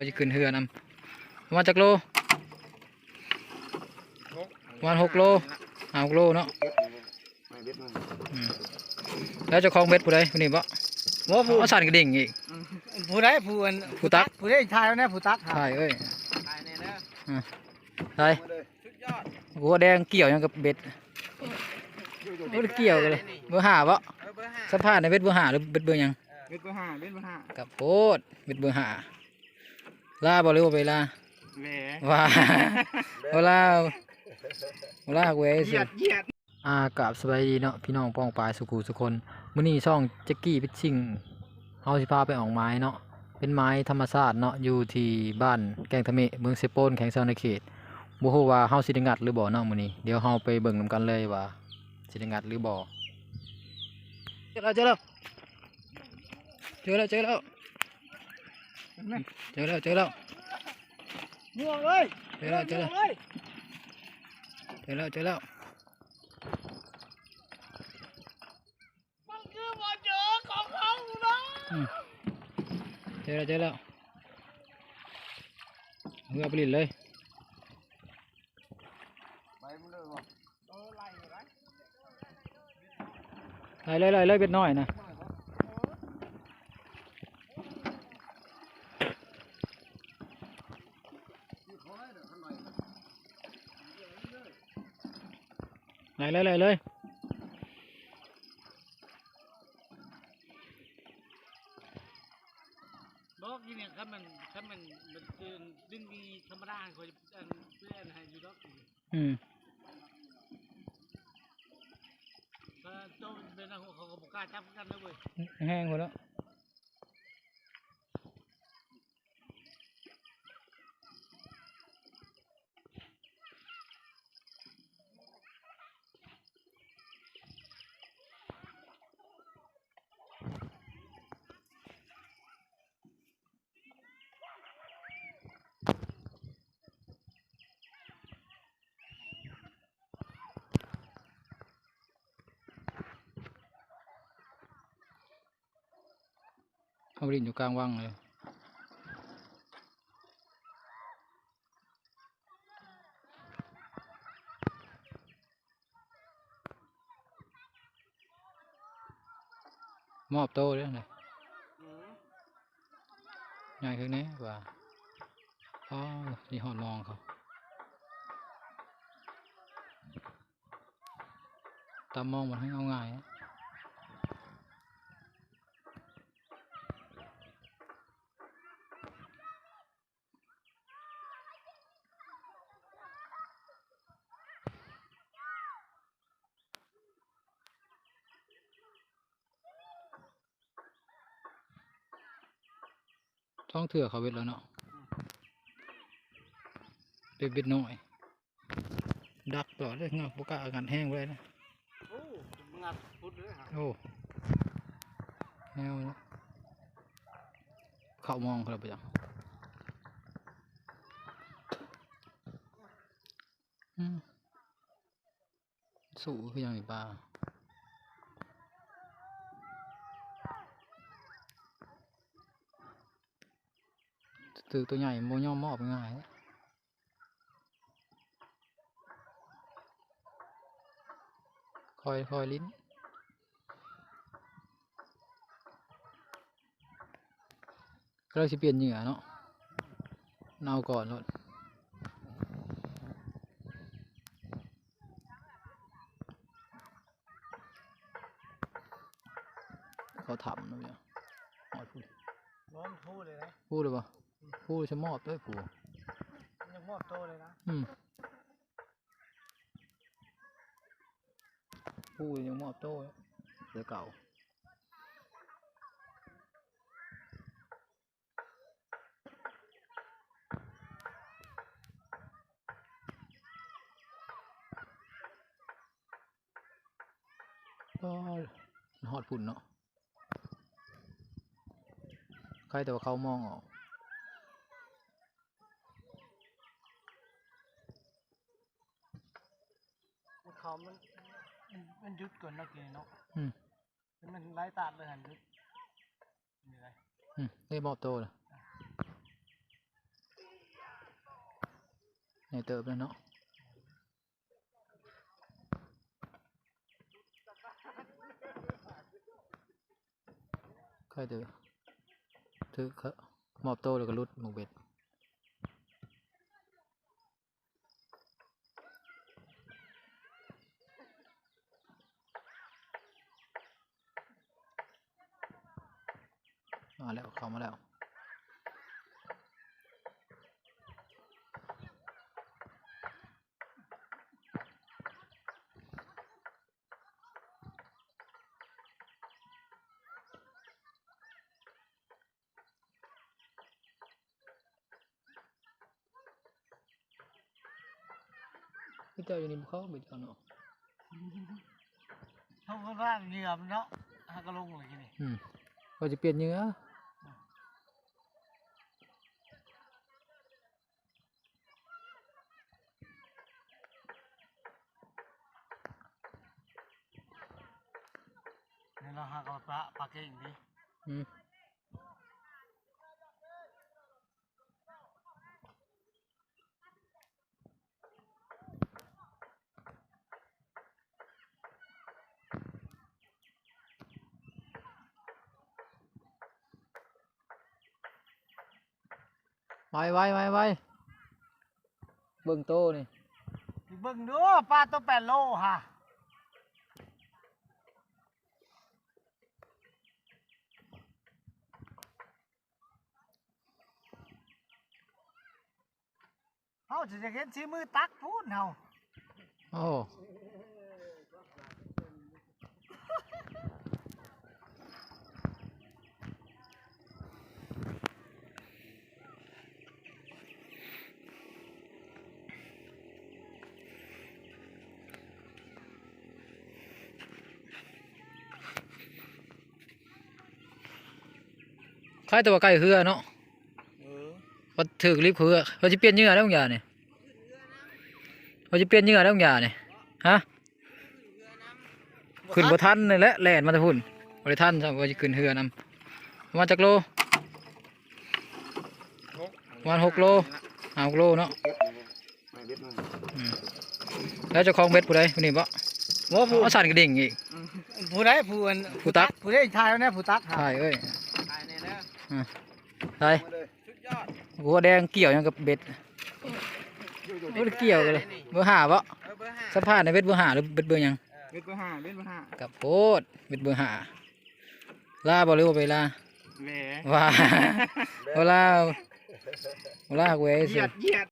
ว่าจะขึ้นเฮือนำประมาณจักโลประมาณหกโลห้าหกโลเนาะอืมแล้วเจะคลองเบ็ดผู้ใดผู้นี้บ่ว่าผู้เอาสั่นกระดิ่งอีกผู้ใดผู้อันผู้ตักผู้ใดชายเนี่ยผู้ตักใช่เอ้ยชายเนี่ยนะใช่สุดยอดหัวแดงเกี่ยวหยังกับเบ็ดโอ้ยเกี่ยวกันเลยเบอร์ห้าบ่เออเบอร์ห้าสะพานในเบ็ดเบอร์ห้าหรือเบ็ดเบอร์หยังเบอร์ห้าเบอร์ห้ากับโพดเบ็ดเบอร์ห้า ลาบ่หรือว่าไปลาแหมว่าเวลาเวลาเว้ยเหสิ ยียดเหยียดอากราบสบายดีเนาะพี่น้องป้องปลายสุขูสุคนมื้อนี้ช่องแจ็กกี้พิชชิ่งเฮาสิพาไปออกไม้เนาะเป็นไม้ธรรมชาติเนาะอยู่ที่บ้านแกงทะเมะเมืองเซโปนแขวงเซาในเขตบ่ฮู้ว่าเฮาสิได้งัดหรือบ่เนาะมื้อนี้เดี๋ยวเฮาไปเบิ่งนํกันเลยว่าสิได้งัดหรือบ่เจอแล้วเจอแล้วเจอแล้วเจอแล้ว เจอแล้วเจอแล้วง่วงเลยเจอแล้วเจอแล้วเลยเจอแล้วเจอแล้วมันคือบ่เจอของเขาเนาะเจอแล้วเจอแล้วเรือไปลินเลยไปมันเลยบ่เออไล่เลยนะไล่เลยไล่เลยเบ็ดน้อยนะ ไล่เลยไล่เลยบอกที่เนี่ยถ้ามันถ้ามันมันคือดึงดีธรรมดาเขาจะอันเพื่อนให้อยู่ดอกอืมถ้าเจ้าเป็นนักเขาก็บอกกล้าจับกันนะเว้ยแห้งหมดแล้ว เอาไปลินอยู่กลางว่างเลยมอบโต้ด้วยนะใหญ่ขึ้นนี้ว่าอ๋อนี่หอดมองเขาตามมองมันให้เอาง่ายนะ ท้องเถื่อเขาเบ็ดแล้วเนาะเป็นเบ็ดน้อย ดักต่อเลยเงาปกล้าอากันแห้งไว้นะ โอ้งัดพุดเลยฮะโอ้แนวนะเขามองครับไปจังอืมสู้คือยังอีปลา ตือตัวใหญ่โมย่อมมอบง่ายนะคอยคอยลิ้นเราสิเปลี่ยนเหยื่อเนาะเอาก่อนรถเขาทำนะเนี่ยหอยพูดร้อนพูดเลยนะพูดเลยปะ พูดจะมอบด้วยผัวยังมอบโตเลยนะอืมพูดยังมอบโต้เสือเก่าก็หอดพุ่นเนาะใครแต่ว่าเขามองออกามันมันยุดก่อนเนาะกินเนาะมันไร้ตาดเลยหันยุดนี่ไรอืมได้มอบโตเหรอในเติบเลยเนาะค่อยเติบถือมอบโตแล้วก็รุดหมูเบ็ด มาแล้วเข้ามาแล้วพี่เจ้าอยู่นี่บ่เข้าเบ็ดก่อนเนาะเขาก็ร่างเหยื่อมันเนาะฮากระลงเลยนี่อืมว่าจะเปลี่ยนเหนื้อ นี่เราหากระปลาปลาเก่งดิ อืม ไว้ไว้ไว้ไว้ เบิ่งโตนี่ไปเบิ่งดูปลาตัวแปดโลฮาจะจะเห็นสีมือตักพูนเฮาโอ้คล้ายตัวไก่เหือเนาะ อว่าถือลิฟต์เหือว่าจะเปลี่ยนเหงื่อแล้วอย่างเนี่ยว่าจะเปลี่ยนเหงื่อแล้วอย่างเนี่ยฮะขึ้นบ่ทันนี่แหละแล่นมาแต่พุ่นบ่ได้ทันจังว่าสิขึ้นเรือนำประมาณจักโลประมาณหกโลห้าหกโลเนาะอืมแล้วเจ้าของเบ็ดผู้ใดผู้นี้บ่ว่าผู้เอาสั่นกระดิ่งอีกผู้ใดผู้อันผู้ตักผู้ใดทายแล้วเนี่ยผู้ตักฮะใช่เอ้ยทายเนี่ยนะใช่สุดยอด หัวแดงเกี่ยวหยังกับเบ็ดบ่ได้เกี่ยวกันเลยเบอร์ห้าบ่เออเบอร์ห้าสะพานในเบ็ดเบอร์ห้าหรือเบ็ดเบอร์หยังเบ็ดเบอร์ห้าเบ็ดเบอร์ห้ากับโพดเบ็ดเบอร์ห้าลาบ่หรือว่าไปลาแหมว่าเวลาเวลาเว้ยเหสิยียดเหยียด